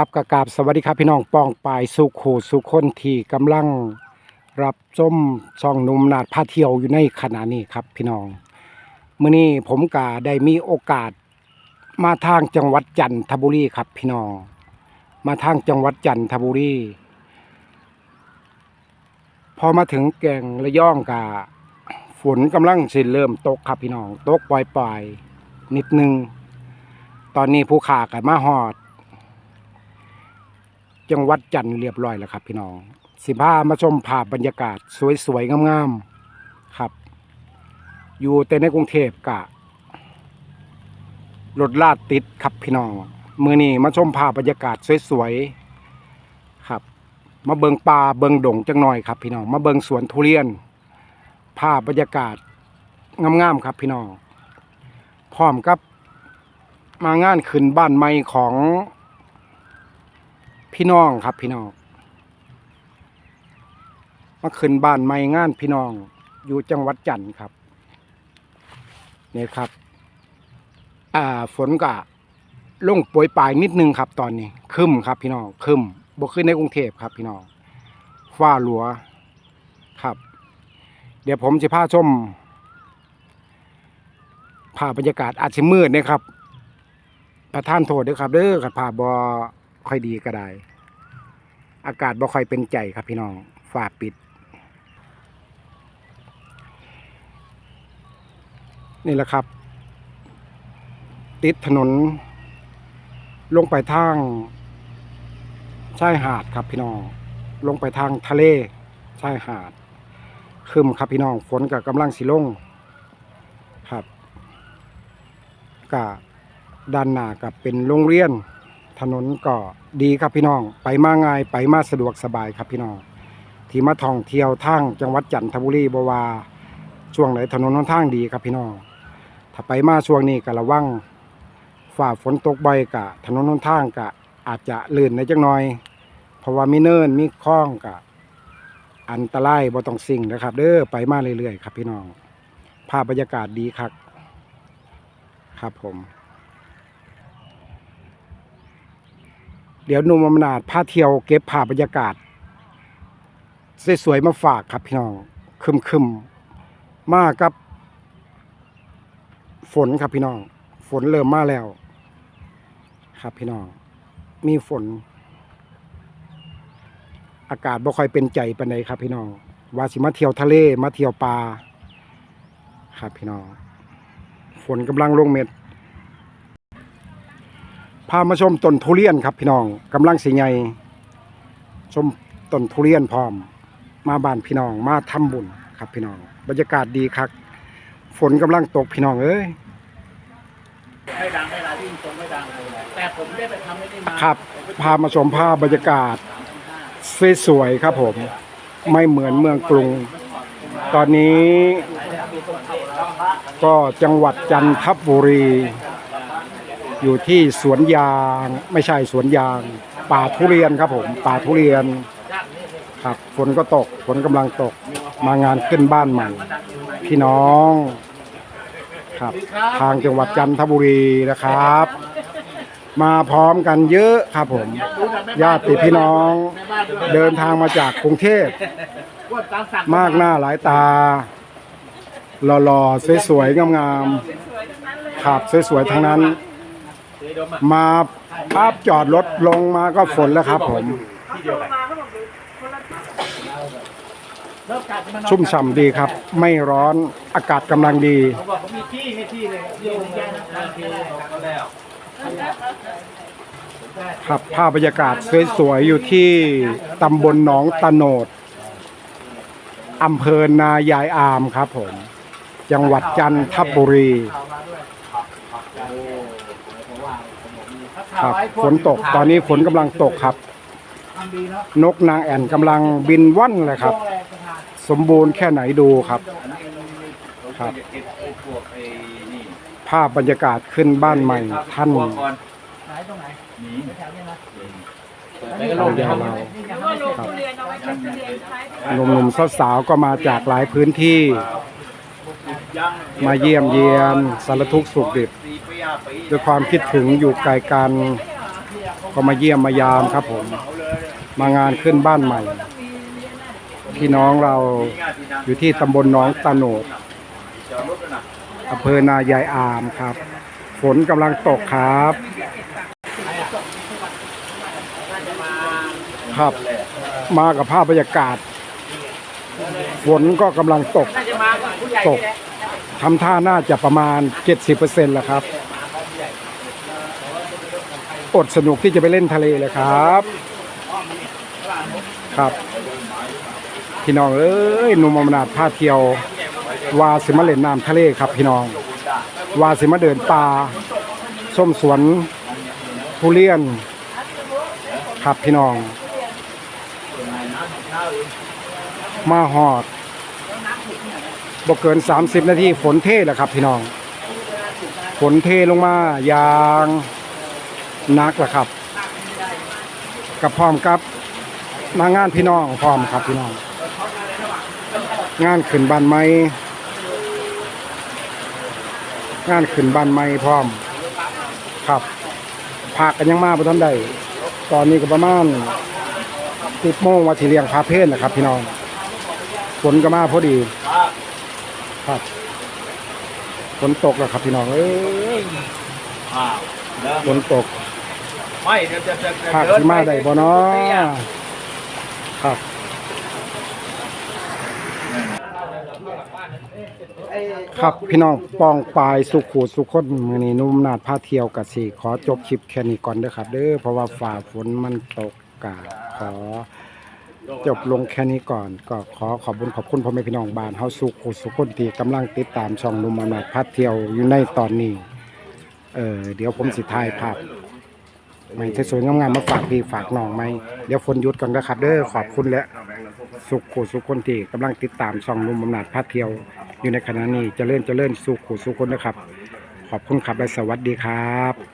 ครับกระกาบสวัสดีครับพี่น้องปองปายสุขูสุคนที่กำลังรับชมช่องหนุ่มนาดพาเที่ยวอยู่ในขณะนี้ครับพี่น้องเมื้อนี้ผมกาได้มีโอกาสมาทางจังหวัดจันทบุรีครับพี่น้องมาทางจังหวัดจันทบุรี พอมาถึงแก่งระยองกาฝนกำลังสิเริ่มตกครับพี่น้องตกปล่อยๆนิดนึง ตอนนี้ผู้ขากันมาหอด จังหวัดจันทร์เรียบร้อยแล้วครับ พี่น้อง สิพามาชมภาพบรรยากาศสวยๆงามๆครับ อยู่แต่ในกรุงเทพกะรถลาดติดครับพี่น้องมือนี้มาชมภาพบรรยากาศสวยๆครับ มาเบิงป่าเบิงดงจังหน่อยครับ พี่น้องมาเบิงสวนทุเรียน ภาพบรรยากาศงามๆครับพี่น้องพร้อมกับมางานขึ้นบ้านใหม่ของ พี่น้องครับพี่น้องมาขึ้นบ้านใหม่งานพี่น้อง อยู่จังหวัดจันทร์ครับนี่ครับ อ่าฝนก็ลงโปรยปลายนิดนึงครับ ตอนนี้คึมครับ พี่น้องคึมบกขึ้นในกรุงเทพครับ พี่น้องฟ้าหลัวครับ เดี๋ยวผมจะพาชมภาพบรรยากาศอาจจะมืดนะครับ ประท่านโทษด้วยครับเด้อขัดภาพบอ ค่อยดีก็ได้ อากาศบ่ค่อยเป็นใจครับพี่น้องฝาปิด นี่แหละครับ ติดถนน ลงไปทางชายหาดครับพี่น้อง ลงไปทางทะเลชายหาดคืมครับพี่น้องฝนกับกำลังสิลงครับกะด้านหน้ากับเป็นโรงเรียน ถนนก็ดีครับพี่น้อง ไปมาง่ายไปมาสะดวกสบายครับพี่น้อง ที่มาท่องเที่ยวทางจังหวัดจันทบุรีบวาช่วงไหนถนนหนทางดีครับพี่น้อง ถ้าไปมาช่วงนี้ก็ระวังฝ่าฝนตกบ่อยกะถนนหนทางกะอาจจะลื่นในจังหน่อย เพราะว่ามีเนินมีคลองกะอันตรายบ่ต้องสิ่งนะครับ เด้อไปมาเรื่อยๆครับพี่น้อง ภาพบรรยากาศดีครับ ครับผม เดี๋ยวนุ่มอำนาจพาเที่ยวเก็บภาพบรรยากาศ สวยๆมาฝากครับพี่น้องคึมคึมๆมากับ ฝนครับพี่น้อง ฝนเริ่มมาแล้ว ครับพี่น้อง มีฝน อากาศบ่ค่อยเป็นใจปานใดครับพี่น้องว่าสิมาเที่ยวทะเลมาเที่ยวปลาครับพี่น้อง ฝนกำลังลงเม็ด พามาชมต้นทุเรียนครับพี่น้องกำลังสิใหญ่ชมต้นทุเรียนพร้อม มาบ้านพี่น้องมาทำบุญครับพี่น้อง บรรยากาศดีครับฝนกำลังตกพี่น้องเอ้ยไม่ดังไม่ลาที่ตรงไม่ดังเลยแต่ผมได้ไปทำไม่ได้มาครับพามาชมภาพบรรยากาศสวยๆครับผม ไม่เหมือนเมืองกรุง ตอนนี้ ก็จังหวัดจันทบุรี อยู่ที่สวนยางไม่ใช่สวนยาง ป่าทุเรียนครับผมป่าทุเรียนครับฝนก็ตกฝนกำลังตกมางานขึ้นบ้านใหม่พี่น้องครับ ทางจังหวัดจันทบุรีนะครับ มาพร้อมกันเยอะครับผมญาติพี่น้องเดินทางมาจากกรุงเทพมากหน้าหลายตาหล่อๆสวยๆงามๆขับสวยๆทั้งนั้น มาปั๊บจอดรถลงมาก็ฝนแล้วครับผมชุ่มฉ่ำดีครับ ไม่ร้อนอากาศกำลังดีผมบอกผมมีที่ให้ที่เลยที่หนึ่งแยกนะโอเคก็แล้วครับภาพบรรยากาศสวยๆอยู่ที่ตำบลหนองตะโนดอำเภอนายายอามครับผม จังหวัดจันทบุรี ครับฝนตกตอนนี้ฝนกำลังตกครับ ทำดีเนาะนกนางแอ่นกำลังบินว่อนเลยครับอะไรประธานสมบูรณ์แค่ไหนดูครับ ครับภาพบรรยากาศขึ้นบ้านใหม่ท่าน ไหนตรงไหนแถวนี้นะเรายาวเราแล้วก็ลงทุเรียนเอาไว้กินทุเรียนใช้หนุ่มๆสาวๆก็มาจากหลายพื้นที่ มาเยี่ยมเยียนสารทุกข์สุขดิบ ด้วยความคิดถึงอยู่ไกลกันก็มาเยี่ยมมายามครับผม มางานขึ้นบ้านใหม่ พี่น้องเราอยู่ที่ตำบลหน้องตาโหนดอำเภอนายายอามครับ ฝนกำลังตกครับครับ มากับภาพบรรยากาศ ฝนก็กำลังตก ตกทำท่าน่าจะประมาณ 70%แล้วครับ อดสนุกที่จะไปเล่นทะเลเลยครับ ครับ พี่น้องเอ้ยหนุ่มอมนาดพาเที่ยว วาสิมาเล่นน้ำทะเลครับ พี่น้อง วาสิมาเดินป่าส้มสวนทุเรียน ครับพี่น้อง มาหอดบ่เกิน 30 นาทีฝนเทแหละครับ พี่น้อง ฝนเทลงมาอย่าง นักแหละครับ กับพร้อมกับมางานพี่น้องพร้อมครับพี่น้อง งานขึ้นบ้านไม้งานขึ้นบ้านไม้พร้อม ครับพากันยังมาบ่ทันได้ตอนนี้ก็ประมาณสิบโมงว่าสิเลี้ยงพาเพศนะครับ พี่น้องฝนก็มาพอดี ครับฝนตกแล้วครับพี่น้องเอ้ยอ้าวเริ่มฝนตก ไม่เดี๋ยวจะจะภาคสิมาได้บ่เนาะครับ ครับพี่น้องปองปายสุขูสุขคนมื้อนี้หนุ่มนาดพาเที่ยวกะสิขอจบคลิปแค่นี้ก่อนเด้อครับ เด้อเพราะว่าฝ่าฝนมันตกกะขอ จบลงแค่นี้ก่อน ก็ขอขอบคุณขอบคุณพ่อแม่พี่น้องบ้านเฮาสุขูสุขคนที่กำลังติดตามช่องหนุ่มนาดพาเที่ยวอยู่ในตอนนี้ เออเดี๋ยวผมสิถ่ายภาพ ไม่สวยๆงามๆมาฝากพี่ฝากน้องไหมเดี๋ยวฝนหยุดก่อนนะครับเด้อขอบคุณและสุขโขสุขคนที่กำลังติดตามช่องนุ่มบำนาดพาเที่ยว อยู่ในขณะนี้เจริญเลื่อนสุขโขสุขคนนะครับ ขอบคุณครับและสวัสดีครับ